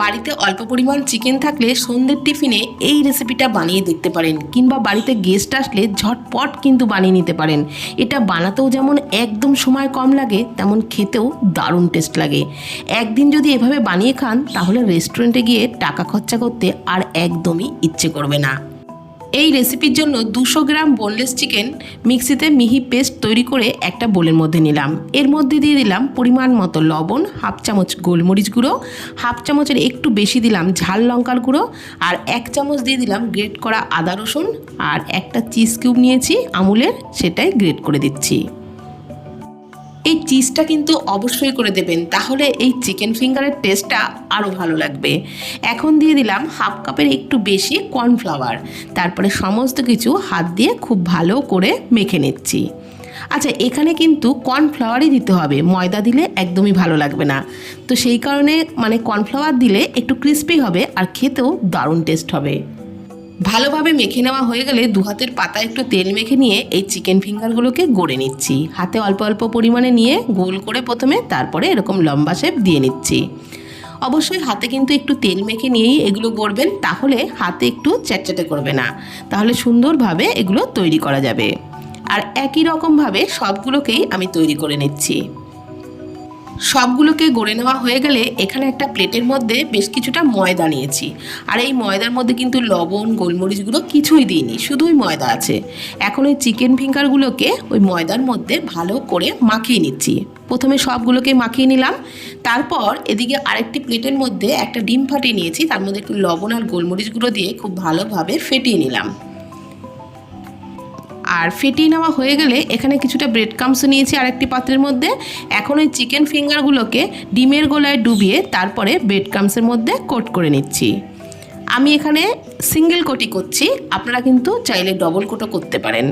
বাড়িতে অল্প পরিমাণ চিকেন থাকলে সন্ধ্যের টিফিনে এই রেসিপিটা বানিয়ে দেখতে পারেন কিংবা বাড়িতে গেস্ট আসলে ঝটপট কিন্তু বানিয়ে নিতে পারেন। এটা বানাতেও যেমন একদম সময় কম লাগে, তেমন খেতেও দারুণ টেস্ট লাগে। একদিন যদি এভাবে বানিয়ে খান, তাহলে রেস্টুরেন্টে গিয়ে টাকা খরচা করতে আর একদমই ইচ্ছে করবে না। এই রেসিপির জন্য দুশো গ্রাম বোনলেস চিকেন মিক্সিতে মিহি পেস্ট তৈরি করে একটা বোলের মধ্যে নিলাম। এর মধ্যে দিয়ে দিলাম পরিমাণ মতো লবণ, হাফ চামচ গোলমরিচ গুঁড়ো, হাফ চামচের একটু বেশি দিলাম ঝাল লঙ্কার গুঁড়ো আর এক চামচ দিয়ে দিলাম গ্রেট করা আদা রসুন আর একটা চিজ কিউব নিয়েছি, আমুলের সেটাই গ্রেট করে দিচ্ছি। এই চিজটা কিন্তু অবশ্যই করে দেবেন, তাহলে এই চিকেন ফিঙ্গারের টেস্টটা আরও ভালো লাগবে। এখন দিয়ে দিলাম হাফ কাপের একটু বেশি কর্নফ্লাওয়ার তারপরে সমস্ত কিছু হাত দিয়ে খুব ভালো করে মেখে নিচ্ছি। আচ্ছা এখানে কিন্তু কর্নফ্লাওয়ারই দিতে হবে, ময়দা দিলে একদমই ভালো লাগবে না। তো সেই কারণে মানে কর্নফ্লাওয়ার দিলে একটু ক্রিস্পি হবে আর খেতেও দারুণ টেস্ট হবে। ভালোভাবে মেখে নেওয়া হয়ে গেলে দু হাতের পাতা একটু তেল মেখে নিয়ে এই চিকেন ফিঙ্গারগুলোকে গড়ে নিচ্ছি। হাতে অল্প অল্প পরিমাণে নিয়ে গোল করে প্রথমে তারপরে এরকম লম্বা শেপ দিয়ে নিচ্ছি। অবশ্যই হাতে কিন্তু একটু তেল মেখে নিয়েই এগুলো গড়বেন, তাহলে হাতে একটু চ্যাটচ্যাটে করবে না। তাহলে সুন্দরভাবে এগুলো তৈরি করা যাবে। আর একই রকমভাবে সবগুলোকেই আমি তৈরি করে নিচ্ছি। সবগুলোকে গড়ে নেওয়া হয়ে গেলে এখানে একটা প্লেটের মধ্যে বেশ কিছুটা ময়দা নিয়েছি। আর এই ময়দার মধ্যে কিন্তু লবণ, গোলমরিচগুলো কিছুই দিইনি, শুধুই ময়দা আছে। এখন ওই চিকেন ফিঙ্গারগুলোকে ওই ময়দার মধ্যে ভালো করে মাখিয়ে নিচ্ছি। প্রথমে সবগুলোকে মাখিয়ে নিলাম। তারপর এদিকে আরেকটি প্লেটের মধ্যে একটা ডিম ফাটিয়ে নিয়েছি। তার মধ্যে একটু লবণ আর গোলমরিচগুলো দিয়ে খুব ভালোভাবে ফেটিয়ে নিলাম। আর ফেটিয়ে নেওয়া হয়ে গেলে এখানে কিছুটা ব্রেড কামসও নিয়েছি আরেকটি পাত্রের মধ্যে। এখন ওই চিকেন ফিঙ্গারগুলোকে ডিমের গোলায় ডুবিয়ে তারপরে ব্রেড কামসের মধ্যে কোট করে নিচ্ছি। আমি এখানে সিঙ্গেল কোটি করছি, আপনারা কিন্তু চাইলে ডবল কোটও করতে পারেন।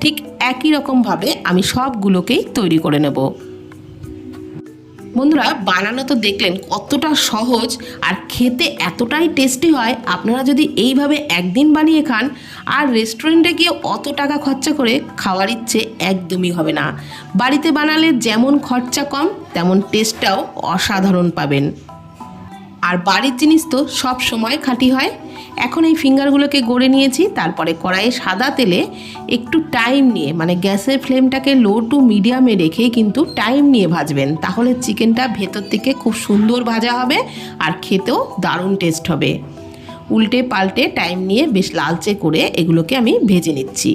ঠিক একই রকমভাবে আমি সবগুলোকেই তৈরি করে নেব। বন্ধুরা, বানানো তো দেখলেন কতটা সহজ আর খেতে এতটাই টেস্টি হয়, আপনারা যদি এইভাবে একদিন বানিয়ে খান, আর রেস্টুরেন্টে গিয়ে অত টাকা খরচা করে খাওয়ার ইচ্ছে একদমই হবে না। বাড়িতে বানালে যেমন খরচা কম, তেমন টেস্টটাও অসাধারণ পাবেন। আর বাড়ির জিনিস তো সব সময় খাঁটি হয়। এখন এই ফিঙ্গারগুলোকে গড়ে নিয়েছি, তারপরে কড়াইয়ে সাদা তেলে একটু টাইম নিয়ে মানে গ্যাসের ফ্লেমটাকে লো টু মিডিয়ামে রেখে কিন্তু টাইম নিয়ে ভাজবেন। তাহলে চিকেনটা ভেতর থেকে খুব সুন্দর ভাজা হবে আর খেতেও দারুণ টেস্ট হবে। উল্টে পাল্টে টাইম নিয়ে বেশ লালচে করে এগুলোকে আমি ভেজে নিচ্ছি।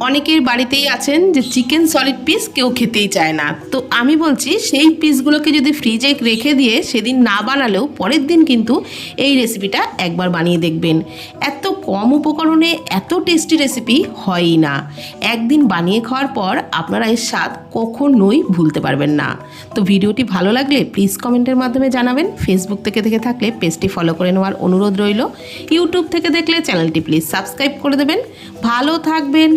অনেকের বাড়িতেই আছেন যে চিকেন সলিড পিস কেউ খেতেই চায় না। তো আমি বলছি, সেই পিসগুলোকে যদি ফ্রিজে রেখে দিয়ে সেদিন না বানালেও পরের দিন কিন্তু এই রেসিপিটা একবার বানিয়ে দেখবেন। এত কম উপকরণে এত টেস্টি রেসিপি হয়ই না। একদিন বানিয়ে খাওয়ার পর আপনারা এর স্বাদ কখনোই ভুলতে পারবেন না। তো ভিডিওটি ভালো লাগলে প্লিজ কমেন্টের মাধ্যমে জানাবেন। ফেসবুক থেকে দেখে থাকলে পেজটি ফলো করে নেওয়ার অনুরোধ রইল। ইউটিউব থেকে দেখলে চ্যানেলটি প্লিজ সাবস্ক্রাইব করে দেবেন। ভালো থাকবেন